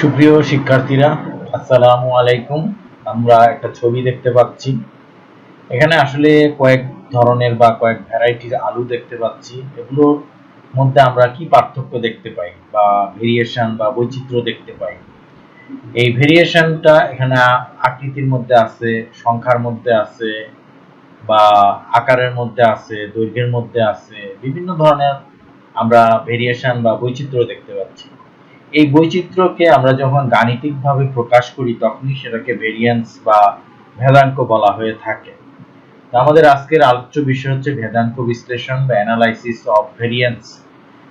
সুপ্রিয় শিক্ষার্থীরা, আসসালামু আলাইকুম। আমরা একটা ছবি দেখতে পাচ্ছি। এখানে আসলে কয়েক ধরনের বা কয়েক ভ্যারাইটির আলু দেখতে পাচ্ছি। এগুলোর মধ্যে আমরা কি পার্থক্য দেখতে পাই বা ভেরিয়েশন বা বৈচিত্র্য দেখতে পাই? এই ভেরিয়েশনটা এখানে আকৃতির মধ্যে আছে, সংখ্যার মধ্যে আছে বা আকারের মধ্যে আছে, দৈর্ঘ্যের মধ্যে আছে, বিভিন্ন ধরনের আমরা ভেরিয়েশন বা বৈচিত্র্য দেখতে পাচ্ছি। এই বৈচিত্র্যকে আমরা যখন গাণিতিকভাবে প্রকাশ করি, তখনই সেটাকে ভেরিয়েন্স বা ভেদাঙ্ক বলা হয়ে থাকে। আমাদের আজকের আলোচ্য বিষয় হচ্ছে ভেদাঙ্ক বিশ্লেষণ বা অ্যানালাইসিস অফ ভেরিয়েন্স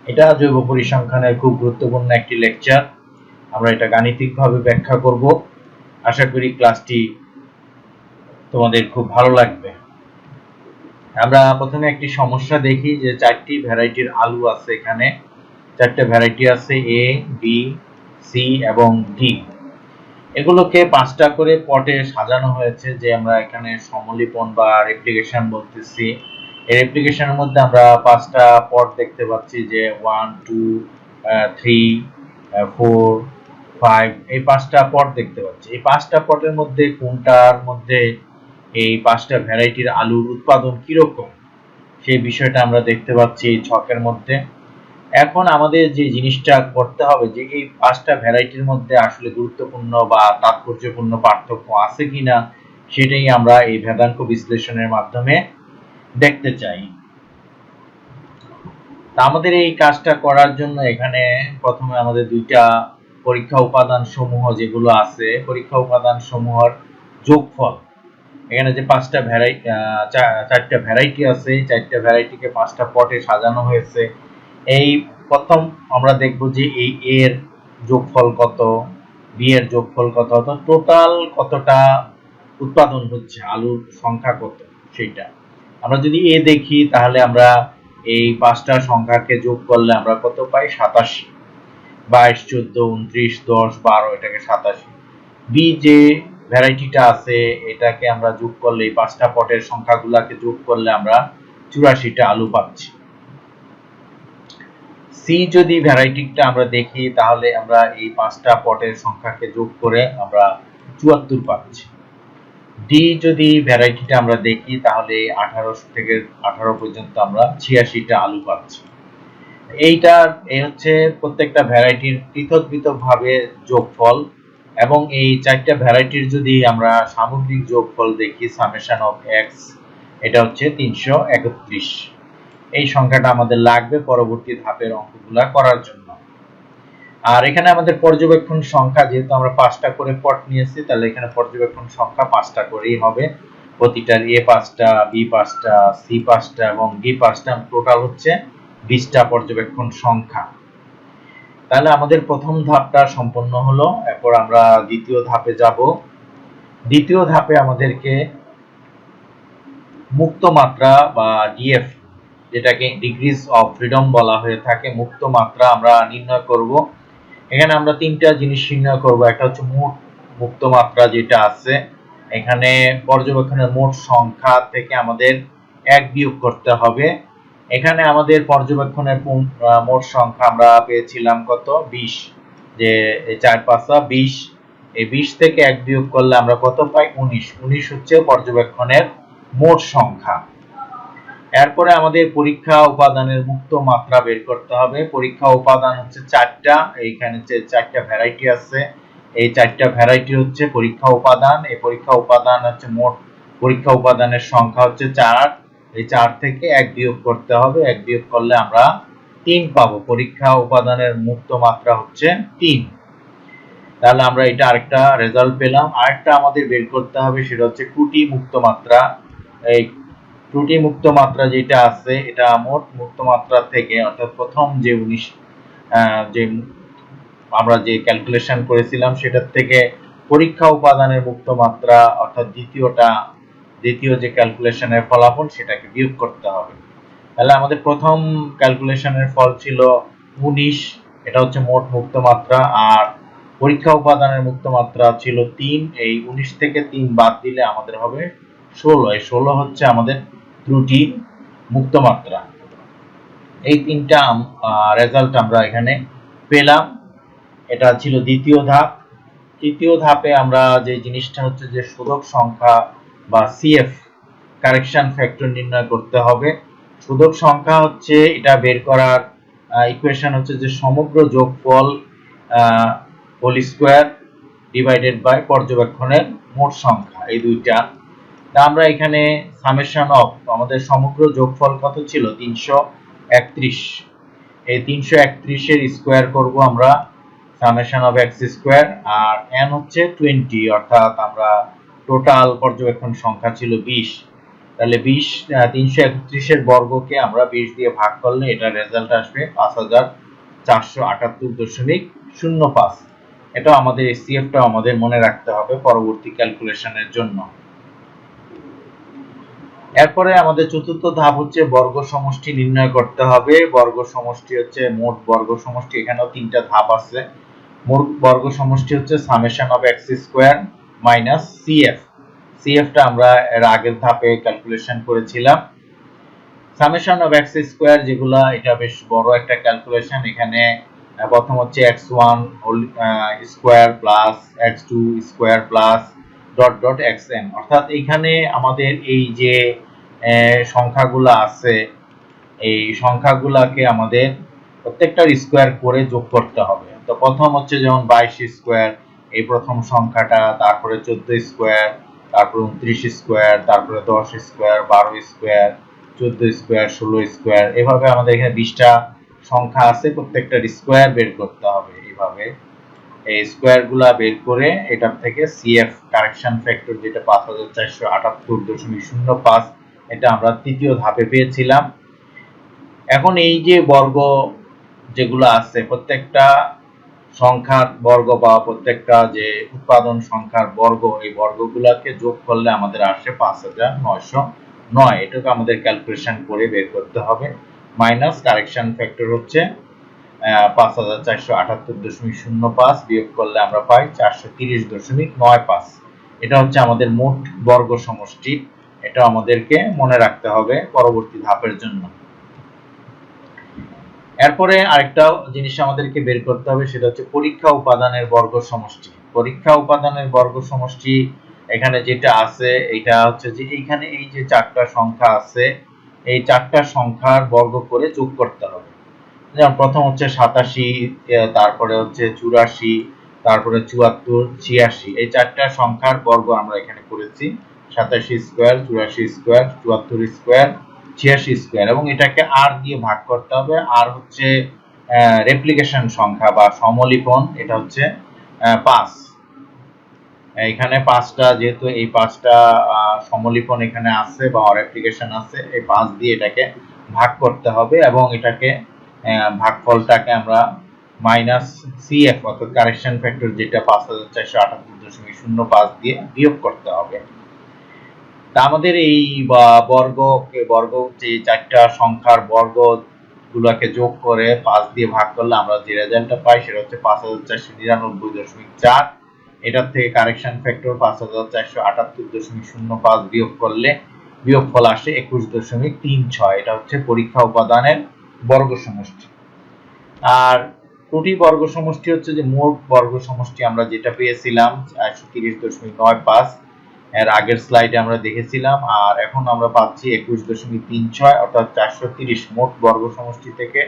এটা জৈব পরিসংখ্যানের খুব গুরুত্বপূর্ণ একটি লেকচার আমরা এটা গাণিতিকভাবে ব্যাখ্যা করব। আশা করি ক্লাসটি তোমাদের খুব ভালো লাগবে। আমরা প্রথমে একটি সমস্যা দেখি যে চারটি ভ্যারাইটির আলু আছে এখানে। চারটে ভ্যারাইটি আছে এ বি সি এবং ডি এগুলোকে পাঁচটা করে পটে সাজানো হয়েছে যে আমরা এখানে সমলিপন বা রেপ্লিকেশন বলতেছি। এই রেপ্লিকেশনের মধ্যে আমরা পাঁচটা পট দেখতে পাচ্ছি যে one two three four five এই পাঁচটা পট দেখতে পাচ্ছি। এই পাঁচটা পটের মধ্যে কোনটার মধ্যে এই পাঁচটা ভ্যারাইটির আলুর উৎপাদন কীরকম, সেই বিষয়টা আমরা দেখতে পাচ্ছি এই ছকের মধ্যে। এখন আমাদের যে জিনিসটা করতে হবে, যে এই পাঁচটা ভ্যারাইটির মধ্যে আসলে গুরুত্বপূর্ণ বা তাৎপর্যপূর্ণ পার্থক্য আছে কিনা, সেটাই আমরা এই ভেদাঙ্ক বিশ্লেষণের মাধ্যমে দেখতে চাই। আমাদের এই কাজটা করার জন্য এখানে প্রথমে আমাদের দুইটা পরীক্ষা উপাদান সমূহ যেগুলো আছে, পরীক্ষা উপাদান সমূহর যোগফল। এখানে যে পাঁচটা ভ্যারাইটি চারটা ভ্যারাইটি আছে চারটা ভ্যারাইটিকে পাঁচটা পটে সাজানো হয়েছে। এই প্রথম আমরা দেখব যে এই এর যোগফল কত বি এর যোগফল কত, অর্থাৎ টোটাল কতটা উৎপাদন হচ্ছে, আলুর সংখ্যা কত সেটা আমরা যদি এ দেখি, তাহলে আমরা এই পাঁচটা সংখ্যাকে যোগ করলে আমরা কত পাই? সাতাশি। বাইশ, চোদ্দ উনত্রিশ দশ, বারো, এটাকে সাতাশি। বি যে ভ্যারাইটিটা আছে, এটাকে আমরা যোগ করলে, এই পাঁচটা পটের সংখ্যাগুলাকে যোগ করলে আমরা চুরাশিটা আলু পাচ্ছি। সি যদি ভ্যারাইটিটা আমরা দেখি, তাহলে আমরা এই পাঁচটা পটের সংখ্যাকে যোগ করে আমরা চুয়াত্তর পাচ্ছি। ডি যদি ভ্যারাইটিটা আমরা দেখি, তাহলে আঠারো থেকে আঠারো পর্যন্ত আমরা ছিয়াশিটা আলু পাচ্ছি। এইটার এই হচ্ছে প্রত্যেকটা ভ্যারাইটির পৃথক পৃথক ভাবে যোগফল এবং এই চারটা ভ্যারাইটির যদি আমরা সামগ্রিক যোগফল দেখি সামেশন অফ এক্স এটা হচ্ছে তিনশো একত্রিশ। এই সংখ্যাটা আমাদের লাগবে পরবর্তী ধাপের অঙ্কগুলা করার জন্য। আর এখানে আমাদের পর্যবেক্ষণ সংখ্যা, যেহেতু আমরা পাঁচটা করে পট নিয়েছি, তাহলে এখানে পর্যবেক্ষণ সংখ্যা পাঁচটা করেই হবে। প্রতিটার এ পাঁচটা, বি পাঁচটা, সি পাঁচটা এবং ডি পাঁচটা টোটাল হচ্ছে বিশটা পর্যবেক্ষণ সংখ্যা। তাহলে আমাদের প্রথম ধাপটা সম্পন্ন হলো, এরপর আমরা দ্বিতীয় ধাপে যাব। দ্বিতীয় ধাপে আমাদেরকে মুক্ত মাত্রা বা ডিএফ যেটাকে ডিগ্রিজ অফ ফ্রিডম বলা হয়ে থাকে, মুক্ত মাত্রা আমরা নির্ণয় করব। এখানে আমরা তিনটা জিনিস নির্ণয় করব। একটা হচ্ছে মোট মুক্ত মাত্রা যেটা আছে, এখানে পর্যবেক্ষণের মোট সংখ্যা থেকে আমাদের এক বিয়োগ করতে হবে। এখানে আমাদের পর্যবেক্ষণের মোট সংখ্যা আমরা পেয়েছিলাম কত? বিশ। যে চার পাঁচা বিশ। এই বিশ থেকে এক বিয়োগ করলে আমরা কত পাই? উনিশ। উনিশ হচ্ছে পর্যবেক্ষণের মোট সংখ্যা। এরপরে আমাদের পরীক্ষা উপাদানের মুক্ত মাত্রা বের করতে হবে। পরীক্ষা উপাদান হচ্ছে চারটা, এইখানে যে চারটা ভ্যারাইটি আছে, এই চারটা ভ্যারাইটি হচ্ছে পরীক্ষা উপাদান। এই পরীক্ষা উপাদান হচ্ছে মোট, পরীক্ষা উপাদানের সংখ্যা হচ্ছে চার। এই চার থেকে এক বিয়োগ করতে হবে। এক বিয়োগ করলে আমরা তিন পাবো। পরীক্ষা উপাদানের মুক্ত মাত্রা হচ্ছে তিন। তাহলে আমরা এটা আরেকটা রেজাল্ট পেলাম। আরেকটা আমাদের বের করতে হবে, সেটা হচ্ছে ত্রুটি মুক্ত মাত্রা। এই ত্রুটি মুক্ত মাত্রা যেটা আছে, এটা মোট মুক্ত মাত্রা থেকে, অর্থাৎ প্রথম যে উনিশ যে আমরা যে ক্যালকুলেশন করেছিলাম, সেটার থেকে পরীক্ষা উপাদানের মুক্ত মাত্রা, অর্থাৎ দ্বিতীয়টা, দ্বিতীয় যে ক্যালকুলেশনের ফলাফল, সেটাকে বিয়োগ করতে হবে। তাহলে আমাদের প্রথম ক্যালকুলেশনের ফল ছিল উনিশ, এটা হচ্ছে মোট মুক্ত মাত্রা, আর পরীক্ষা উপাদানের মুক্ত মাত্রা ছিল তিন, এই উনিশ থেকে তিন বাদ দিলে আমাদের হবে ষোলো, এই ষোলো হচ্ছে আমাদের ত্রুটি মুক্ত মাত্রা। এই তিনটা রেজাল্ট আমরা এখানে পেলাম। এটা ছিল দ্বিতীয় ধাপ। তৃতীয় ধাপে আমরা যে জিনিসটা হচ্ছে যে শোধক সংখ্যা বা সিএফ কারেকশন ফ্যাক্টর নির্ণয় করতে হবে। শোধক সংখ্যা হচ্ছে, এটা বের করার ইকুয়েশন হচ্ছে যে সমগ্র যোগফল হোল স্কোয়ার ডিভাইডেড বাই পর্যবেক্ষণের মোট সংখ্যা। এই দুইটা আমরা এখানে সামেশন অফ আমাদের সমগ্র যোগফল কত ছিল? তিনশো একত্রিশ। এই তিনশো একত্রিশের স্কোয়ার করব আমরা সামেশন অফ এক্স স্কোয়ার আর এন হচ্ছে টোয়েন্টি অর্থাৎ আমরা টোটাল পর্যবেক্ষণ সংখ্যা ছিল বিশ। তাহলে বিশ তিনশো একত্রিশের বর্গকে আমরা বিশ দিয়ে ভাগ করলে এটা রেজাল্ট আসবে পাঁচ হাজার চারশো আটাত্তর দশমিক শূন্য পাঁচ। এটা আমাদের এসিএফটা আমাদের মনে রাখতে হবে পরবর্তী ক্যালকুলেশনের জন্য। এরপরে আমাদের চতুর্থ ধাপ হচ্ছে বর্গ সমষ্টি নির্ণয় করতে হবে। বর্গ সমষ্টি হচ্ছে মোট বর্গ সমষ্টি, এখানেও তিনটা ধাপ আছে। মোট বর্গ সমষ্টি হচ্ছে summation of X square minus C F সিএফটা আমরা এর আগের ধাপে ক্যালকুলেশন করেছিলাম। সামেশন অফ এক্স স্কোয়ার যেগুলা, এটা বেশ বড় একটা ক্যালকুলেশন এখানে প্রথম হচ্ছে X one square plus X two square plus dot dot X N অর্থাৎ এখানে আমাদের এই যে সংখ্যাগুলো আছে, এই সংখ্যাগুলাকে আমাদের প্রত্যেকটার স্কোয়ার করে যোগ করতে হবে। তো প্রথম হচ্ছে যেমন বাইশ স্কোয়ার এই প্রথম সংখ্যাটা, তারপরে চোদ্দ স্কোয়ার তারপরে উনত্রিশ স্কোয়ার তারপরে দশ স্কোয়ার বারো স্কোয়ার চোদ্দ স্কোয়ার ষোলো স্কোয়ার এভাবে আমাদের এখানে বিশটা সংখ্যা আছে প্রত্যেকটার স্কোয়ার বের করতে হবে এইভাবে। এই স্কোয়ারগুলা বের করে এটার থেকে সিএফ কারেকশন ফ্যাক্টর যেটা পাঁচ হাজার চারশো আটাত্তর দশমিক শূন্য পাঁচ, এটা আমরা তৃতীয় ধাপে পেয়েছিলাম। এখন এই যে বর্গ যেগুলো আছে, প্রত্যেকটা সংখ্যার বর্গ বা প্রত্যেকটা যে উৎপাদন সংখ্যার বর্গ, এই বর্গগুলোকে যোগ করলে আমাদের আসে পাঁচ হাজার নয়শো নয়। এটাকে আমাদের ক্যালকুলেশন করে বের করতে হবে। মাইনাস কারেকশন ফ্যাক্টর হচ্ছে পাঁচ হাজার চারশো আটাত্তর দশমিক শূন্য পাঁচ বিয়োগ করলে আমরা পাই চারশো তিরিশ দশমিক নয় পাঁচ। এটা হচ্ছে আমাদের মোট বর্গ সমষ্টি। এটা আমাদেরকে মনে রাখতে হবে পরবর্তী ধাপের জন্য। এরপরে আরেকটা জিনিস আমাদেরকে বের করতে হবে, সেটা হচ্ছে পরীক্ষা উপাদানের বর্গ সমষ্টি। পরীক্ষা উপাদানের বর্গ সমষ্টি এখানে যেটা আছে, এটা হচ্ছে যে এইখানে এই যে চারটা সংখ্যা আছে, এই চারটা সংখ্যার বর্গ করে যোগ করতে হবে। যেমন প্রথম হচ্ছে সাতাশি তারপরে হচ্ছে চুরাশি, তারপরে চুয়াত্তর, ছিয়াশি, এই চারটা সংখ্যার বর্গ আমরা এখানে করেছি। সাতাশি স্কোয়ার, চুরাশি স্কোয়ার, চুয়াত্তর স্কোয়ার, ছিয়াশি স্কোয়ার এবং এটাকে আর দিয়ে ভাগ করতে হবে। আর হচ্ছে রেপ্লিকেশন সংখ্যা বা সমলিপন, এটা হচ্ছে পাঁচ। এখানে পাঁচটা, যেহেতু এই পাঁচটা সমলিপন এখানে আছে বা অর অ্যাপ্লিকেশন আছে, এই পাঁচ দিয়ে এটাকে ভাগ করতে হবে এবং এটাকে ভাগফলটাকে আমরা মাইনাস সিএফ অর্থাৎ কারেকশন ফ্যাক্টর যেটা পাঁচ হাজার চারশো আটাত্তর দশমিক শূন্য পাঁচ দিয়ে বিয়োগ করতে হবে। তা আমাদের এই বর্গকে, বর্গ যে চারটা সংখ্যার বর্গ গুলোকে যোগ করে পাঁচ দিয়ে ভাগ করলে আমরা যে রেজাল্টটা পাই সেটা হচ্ছে পাঁচ হাজার চারশো নিরানব্বই দশমিক চার। এটার থেকে কারেকশন ফ্যাক্টর পাঁচ হাজার চারশো আটাত্তর দশমিক শূন্য পাঁচ বিয়োগ করলে বিয়োগফল আসে একুশ দশমিক তিন ছয়। এটা হচ্ছে পরীক্ষা উপাদানের বর্গ সমষ্টি আর ত্রুটি বর্গ সমষ্টি হচ্ছে যে মোট বর্গ সমষ্টি আমরা যেটা পেয়েছিলাম, একশো তিরিশ দশমিক নয় পাঁচ, এর আগের স্লাইডে আমরা দেখেছিলাম, আর এখন আমরা পাচ্ছি একুশ দশমিক তিন ছয়, অর্থাৎ চারশো তিরিশ মোট বর্গ সমষ্টি থেকে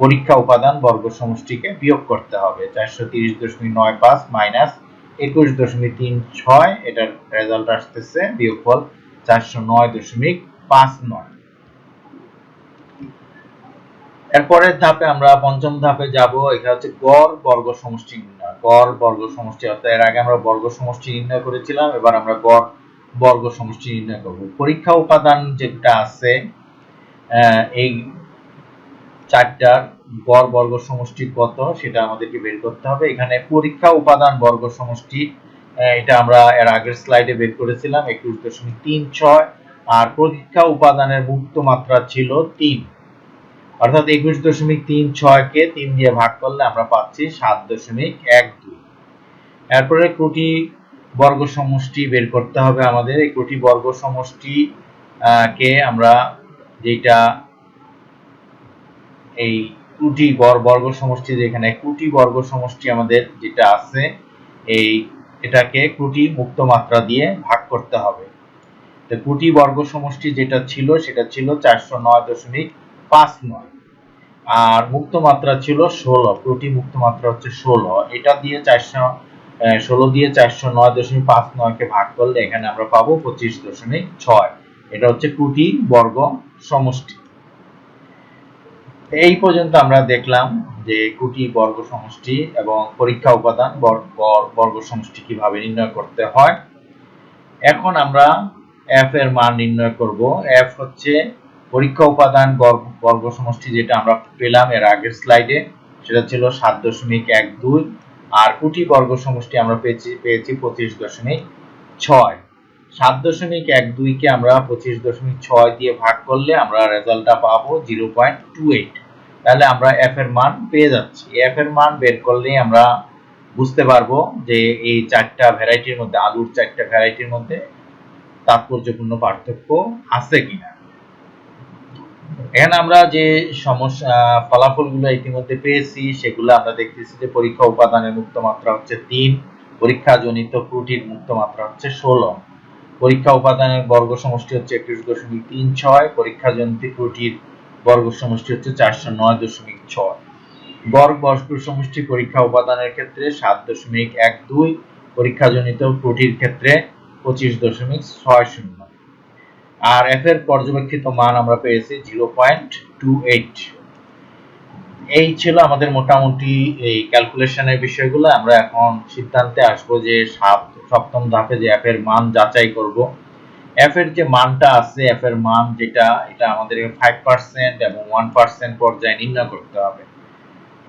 পরীক্ষা উপাদান বর্গ সমষ্টিকে বিয়োগ করতে হবে। চারশো তিরিশ দশমিক নয় পাঁচ মাইনাস একুশ দশমিক তিন ছয়, এটার রেজাল্ট আসতেছে বিয়োগফল চারশো নয় দশমিক পাঁচ নয়। এরপরের ধাপে আমরা পঞ্চম ধাপে যাব, এটা হচ্ছে গড় বর্গ সমষ্টি নির্ণয়। গড় বর্গ সমষ্টি অর্থাৎ এর আগে আমরা বর্গ সমষ্টি নির্ণয় করেছিলাম, এবার আমরা গড় বর্গ সমষ্টি নির্ণয় করব। পরীক্ষা উপাদান যেটা আছে এই চারটার গড় বর্গ সমষ্টি কত, সেটা আমাদেরকে বের করতে হবে। এখানে পরীক্ষা উপাদান বর্গ সমষ্টি এটা আমরা এর আগের স্লাইডে বের করেছিলাম, একুশ দশমিক তিন ছয়, আর পরীক্ষা উপাদানের মুক্ত মাত্রা ছিল তিন। অর্থাৎ একুশ দশমিক তিন ছয় কে তিন দিয়ে ভাগ করলে আমরা পাচ্ছি সাত দশমিক এক দুই। এরপরে কোটি বর্গ সমষ্টি বের করতে হবে আমাদের। এই কোটি বর্গ সমষ্টি কে আমরা যেটা এই বর, বর্গ সমষ্টি যেখানে ত্রুটি বর্গ সমষ্টি আমাদের যেটা আছে, এই এটাকে ত্রুটি মুক্ত মাত্রা দিয়ে ভাগ করতে হবে। তো ত্রুটি বর্গ সমষ্টি যেটা ছিল, সেটা ছিল চারশো নয় দশমিক পাঁচ নয়। আর মুক্ত মাত্রা ছিল ষোলো। ত্রুটি মুক্ত মাত্রা হচ্ছে ষোলো। এটা দিয়ে চারশো ষোলো দিয়ে চারশো নয় দশমিক পাঁচ নয়কে ভাগ করলে এখানে আমরা পাবো পঁচিশ দশমিক ছয়। এটা হচ্ছে ত্রুটি বর্গ সমষ্টি। এই পর্যন্ত আমরা দেখলাম যে কুটি বর্গ সমষ্টি এবং পরীক্ষা উপাদান বর্গ সমষ্টি কীভাবে নির্ণয় করতে হয়। এখন আমরা এফ এর মান নির্ণয় করব। এফ হচ্ছে পরীক্ষা উপাদান বর্গ সমষ্টি যেটা আমরা পেলাম এর আগের স্লাইডে, সেটা ছিল সাত দশমিক এক দুই, আর কুটি বর্গ সমষ্টি আমরা পেয়েছি পেয়েছি পঁচিশ দশমিক ছয়। সাত দশমিক এক দুইকে আমরা পঁচিশ দশমিক ছয় দিয়ে ভাগ করলে আমরা রেজাল্টটা পাবো জিরো পয়েন্ট টু এইট। তাহলে আমরা এফ এর মান পেয়ে যাচ্ছি। এফ এর মান বের করলেই আমরা বুঝতে পারব যে এই চারটা ভ্যারাইটির মধ্যে, আলুর চারটা ভ্যারাইটির মধ্যে তাৎপর্যপূর্ণ পার্থক্য আছে কিনা। এখানে আমরা যে সমস্যা, ফলাফলগুলো ইতিমধ্যে পেয়েছি, সেগুলো আমরা দেখতেছি যে পরীক্ষা উপাদানের মুক্ত মাত্রা হচ্ছে তিন পরীক্ষা জনিত ত্রুটির মুক্ত মাত্রা হচ্ছে ষোলো। পরীক্ষা উপাদানের বর্গ সমষ্টি হচ্ছে একুশ দশমিক তিন ছয় পরীক্ষা জনিত ত্রুটির বর্গ সমষ্টি হচ্ছে চারশো নয় দশমিক ছয়। বর্গ বর্গ সমষ্টি পরীক্ষা উপাদানের ক্ষেত্রে সাত দশমিক এক দুই, পরীক্ষাজনিত ত্রুটির ক্ষেত্রে পঁচিশ দশমিক ছয় শূন্য। আর এফ এর পর্যবেক্ষিত মান আমরা পেয়েছি জিরো পয়েন্ট টু এইট এই ছিল আমাদের মোটামুটি এই ক্যালকুলেশনের বিষয়গুলো। আমরা এখন সিদ্ধান্তে আসব যে সপ্তম ধাপে যে এর মান যাচাই করব। এর যে মানটা আছে এর মান যেটা, এটা আমাদের ফাইভ পার্সেন্ট এবং ওয়ান পার্সেন্ট পর্যায়ে নির্ণয় করতে হবে।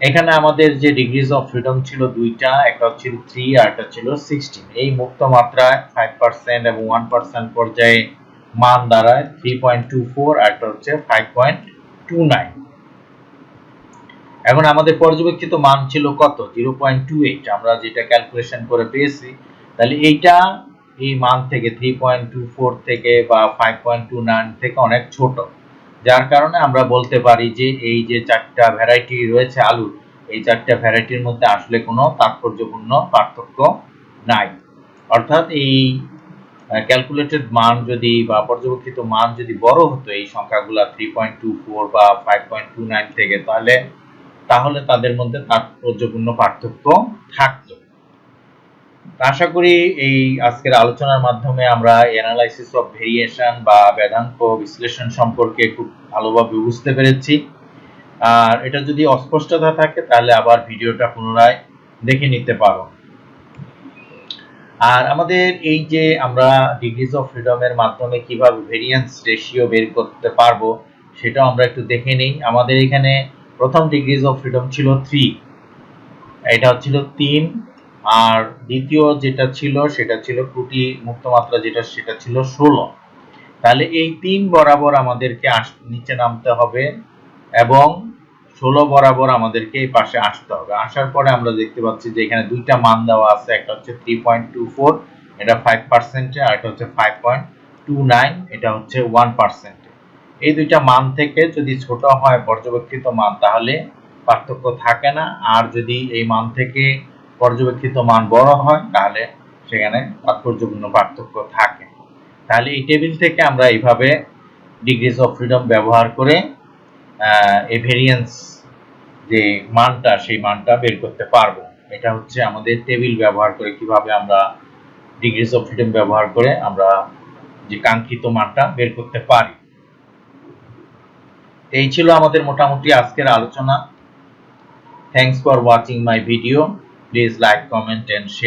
এখানে আমাদের যে ডিগ্রিজ অফ ফ্রিডম ছিল দুইটা, একটা ছিল থ্রি আর একটা ছিল সিক্সটিন এই মুক্ত মাত্রায় ফাইভ পার্সেন্ট এবং ওয়ান পার্সেন্ট পর্যায়ে মান দাঁড়ায় থ্রি পয়েন্ট টু ফোর আর একটা হচ্ছে ফাইভ পয়েন্ট টু নাইন এখন আমাদের পর্যবেক্ষিত মান ছিল কত? জিরো পয়েন্ট টু এইট আমরা যেটা ক্যালকুলেশন করে পেয়েছি, তাহলে এইটা এই মান থেকে থ্রি পয়েন্ট টু ফোর থেকে বা ফাইভ পয়েন্ট টু নাইন থেকে অনেক ছোট। যার কারণে আমরা বলতে পারি যে এই যে চারটা ভ্যারাইটি রয়েছে আলুর, এই চারটা ভ্যারাইটির মধ্যে আসলে কোনো তাৎপর্যপূর্ণ পার্থক্য নাই। অর্থাৎ এই ক্যালকুলেটেড মান যদি বা পর্যবেক্ষিত মান যদি বড় হতো এই সংখ্যাগুলো থ্রি পয়েন্ট টু ফোর বা ফাইভ পয়েন্ট টু নাইন থেকে, তাহলে তাহলে তাদের মধ্যে তাৎপর্যপূর্ণ পার্থক্য থাকতো। আশা করি এই আজকের আলোচনার মাধ্যমে আমরা অ্যানালাইসিস অফ ভেরিয়েশন বা বেদাঙ্ক বিশ্লেষণ সম্পর্কে খুব ভালোভাবে বুঝতে পেরেছি। আর এটা যদি অস্পষ্টতা থাকে, তাহলে আবার ভিডিওটা পুনরায় দেখে নিতে পারো। আর আমাদের এই যে আমরা ডিগ্রিজ অফ ফ্রিডমের মাধ্যমে কীভাবে ভেরিয়েন্স রেশিও বের করতে পারব, সেটাও আমরা একটু দেখে নিই। আমাদের এখানে প্রথম ডিগ্রিজ অফ ফ্রিডম ছিল থ্রি এটা হচ্ছিল তিন, আর দ্বিতীয় যেটা ছিল, সেটা ছিল ত্রুটি মুক্ত মাত্রা যেটা, সেটা ছিল ষোলো। তাহলে এই তিন বরাবর আমাদেরকে নিচে নামতে হবে এবং ষোলো বরাবর আমাদেরকে এই পাশে আসতে হবে। আসার পরে আমরা দেখতে পাচ্ছি যে এখানে দুইটা মান দেওয়া আছে, একটা হচ্ছে থ্রি পয়েন্ট টু ফোর এটা ফাইভ পার্সেন্টে আর একটা হচ্ছে ফাইভ পয়েন্ট টু নাইন এটা হচ্ছে ওয়ান পার্সেন্টে এই দুইটা মান থেকে যদি ছোট হয় পর্যবেক্ষিত মান, তাহলে পার্থক্য থাকে না। আর যদি এই মান থেকে পর্যবেক্ষিত মান বড় হয়, তাহলে সেখানে তাৎপর্যপূর্ণ পার্থক্য থাকে। তাহলে এই টেবিল থেকে আমরা এইভাবে ডিগ্রিজ অফ ফ্রিডম ব্যবহার করে এই ভেরিয়েন্স যে মানটা, সেই মানটা বের করতে পারব। এটা হচ্ছে আমাদের টেবিল ব্যবহার করে কীভাবে আমরা ডিগ্রিজ অফ ফ্রিডম ব্যবহার করে আমরা যে কাঙ্ক্ষিত মানটা বের করতে পারি। এই ছিল আমাদের মোটামুটি আজকের আলোচনা। Thanks for watching my video please like comment and share.